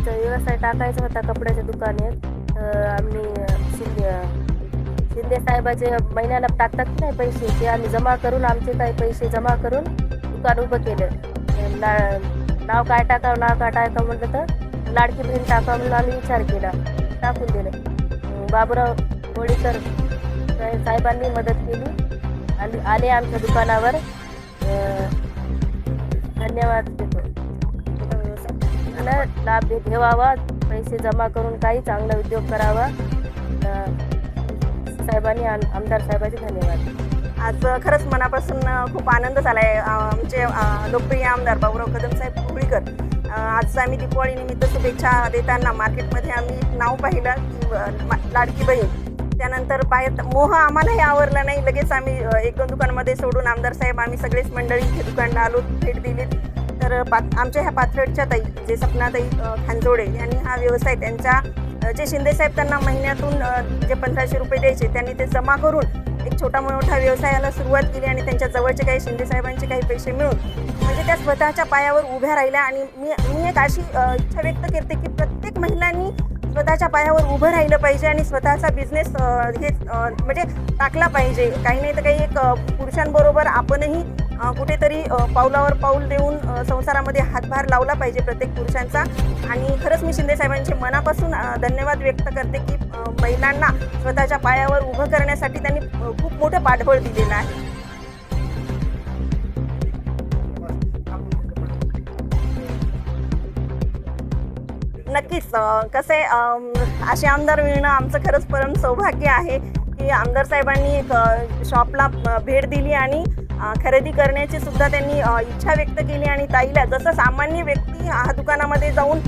आमचा व्यवसाय टाकायचा होता कपड्याच्या दुकानात. तर आम्ही शिंदे शिंदे साहेबाचे महिन्याला टाकतात नाही पैसे ते आम्ही जमा करून आमचे काही पैसे जमा करून दुकान उभं केलं. ना नाव काय टाकावं नाव काय टाकावं म्हटलं तर लाडकी बहीण टाकावं म्हणून आम्ही विचार केला. टाकून दिलं. बाबुराव बाबूराव होळीकर साहेबांनी मदत केली. आणि आले आमच्या दुकानावर. धन्यवाद देतो. मला लाभ घेवावा पैसे जमा करून काही चांगला उद्योग करावा. साहेबांनी आमदार साहेबांचे धन्यवाद. आज खरंच मनापासून खूप आनंद झाला आहे आमचे लोकप्रिय आमदार बाबुराव कदम साहेब कुबळीकर. अ, आज आम्ही दिवाळी निमित्त शुभेच्छा देताना मार्केटमध्ये आम्ही एक नाव पाहिलं की मा- लाडकी बहीण. त्यानंतर बाहेर मोह आम्हालाही आवरला नाही. लगेच आम्ही एक दोन दुकानमध्ये सोडून आमदार साहेब आम्ही सगळेच मंडळी दुकानला आलो भेट दिली तर पात आमच्या ह्या पाथरडच्या ताई जे सपनाताई खांजोडे यांनी हा व्यवसाय त्यांच्या जे शिंदेसाहेब त्यांना महिन्यातून जे पंधराशे रुपये द्यायचे त्यांनी ते जमा करून एक छोटा मोठा व्यवसायाला सुरुवात केली आणि त्यांच्या जवळचे काही शिंदेसाहेबांचे काही पैसे मिळून म्हणजे त्या स्वतःच्या पायावर उभ्या राहिल्या आणि मी मी एक अशी इच्छा व्यक्त करते की प्रत्येक महिलांनी स्वतःच्या पायावर उभं राहिलं पाहिजे आणि स्वतःचा बिझनेस हे म्हणजे टाकला पाहिजे. काही नाही तर काही एक पुरुषांबरोबर आपणही कुठेतरी पावलावर पाऊल देऊन संसारामध्ये हातभार लावला पाहिजे प्रत्येक पुरुषांचा. आणि खरंच मी शिंदे साहेबांचे मनापासून धन्यवाद व्यक्त करते की महिलांना स्वतःच्या पायावर उभं करण्यासाठी त्यांनी खूप मोठं पाठबळ दिलेलं आहे. नक्कीच कसे कसं आहे असे आमदार मिळणं आमचं खरंच परम सौभाग्य आहे की आमदार साहेबांनी एक शॉपला भेट दिली आणि खरेदी करण्याची सुद्धा त्यांनी इच्छा व्यक्त केली आणि ताईला जसं सामान्य व्यक्ती हा दुकानामध्ये जाऊन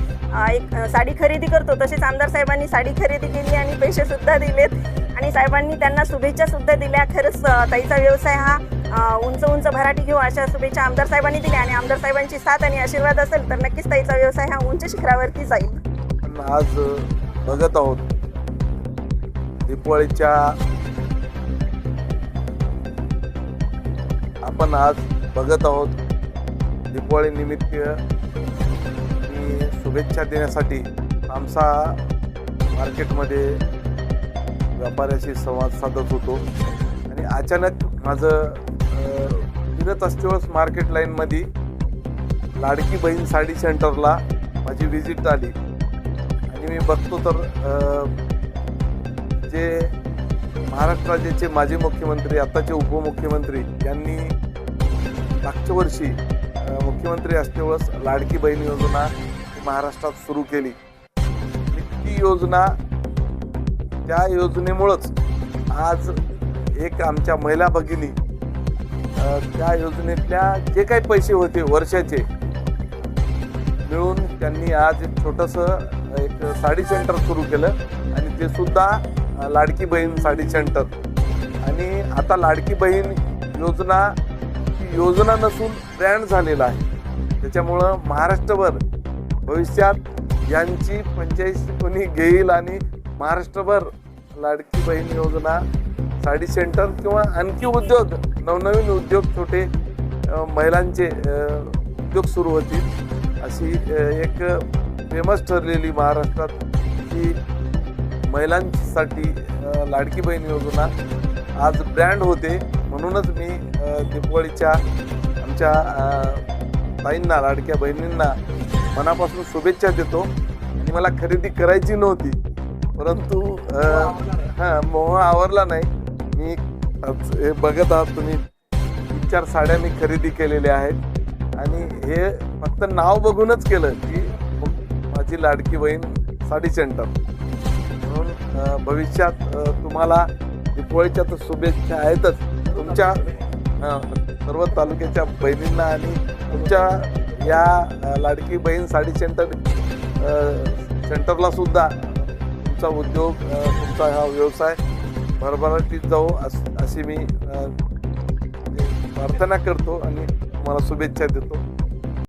एक साडी खरेदी करतो तसेच आमदार साहेबांनी साडी खरेदी केली आणि पैसे सुद्धा दिलेत. आणि साहेबांनी त्यांना शुभेच्छा सुद्धा दिल्या. खरंच ताईचा व्यवसाय हा उंच उंच भराटी घेऊ अशा शुभेच्छा आमदार साहेबांनी दिल्या. आणि आमदार साहेबांची साथ आणि आशीर्वाद असेल तर नक्कीच ताईचा व्यवसाय हा उंच शिखरावरती जाईल. आज बघत आहोत दिवाळीच्या आपण आज बघत आहोत दिवाळीनिमित्त मी शुभेच्छा देण्यासाठी आमचा मार्केटमध्ये व्यापाऱ्याशी संवाद साधत होतो. आणि अचानक माझं फिरत असतेवेळेस मार्केट लाईनमध्ये लाडकी बहीण साडी सेंटरला माझी व्हिजिट आली. आणि मी बघतो तर जे महाराष्ट्र राज्याचे माजी मुख्यमंत्री आताचे उपमुख्यमंत्री यांनी मागच्या वर्षी मुख्यमंत्री असतेवेळेस लाडकी बहीण योजना महाराष्ट्रात सुरू केली. ती योजना त्या योजनेमुळंच आज एक आमच्या महिला भगिनी त्या योजनेतल्या जे काही पैसे होते वर्षाचे मिळून त्यांनी आज एक छोटंसं एक साडी सेंटर सुरू केलं. आणि ते सुद्धा लाडकी बहीण साडी सेंटर आणि आता लाडकी बहीण योजना ही योजना नसून ब्रँड झालेला आहे. त्याच्यामुळं महाराष्ट्रभर भविष्यात यांची पंचायत कोणी घेईल आणि महाराष्ट्रभर लाडकी बहीण योजना साडी सेंटर किंवा आणखी उद्योग नवनवीन उद्योग छोटे महिलांचे उद्योग सुरू होतील. अशी एक फेमस ठरलेली महाराष्ट्रात ही महिलांसाठी लाडकी बहीण योजना आज ब्रँड होते. म्हणूनच मी दिपवाळीच्या आमच्या ताईंना लाडक्या बहिणींना मनापासून शुभेच्छा देतो. आणि मला खरेदी करायची नव्हती. परंतु हां मोह आवरला नाही. मी हे बघत आहात तुम्ही तीन चार साड्या मी खरेदी केलेल्या आहेत. आणि हे फक्त नाव बघूनच केलं की माझी लाडकी बहीण साडी सेंटर. भविष्यात तुम्हाला दिपोळीच्या तर शुभेच्छा आहेतच. तुमच्या सर्व तालुक्याच्या बहिणींना आणि तुमच्या या लाडकी बहीण साडी सेंटर सेंटरला सुद्धा तुमचा उद्योग तुमचा हा व्यवसाय भरभराटीत जाऊ अस अशी मी प्रार्थना करतो आणि तुम्हाला शुभेच्छा देतो.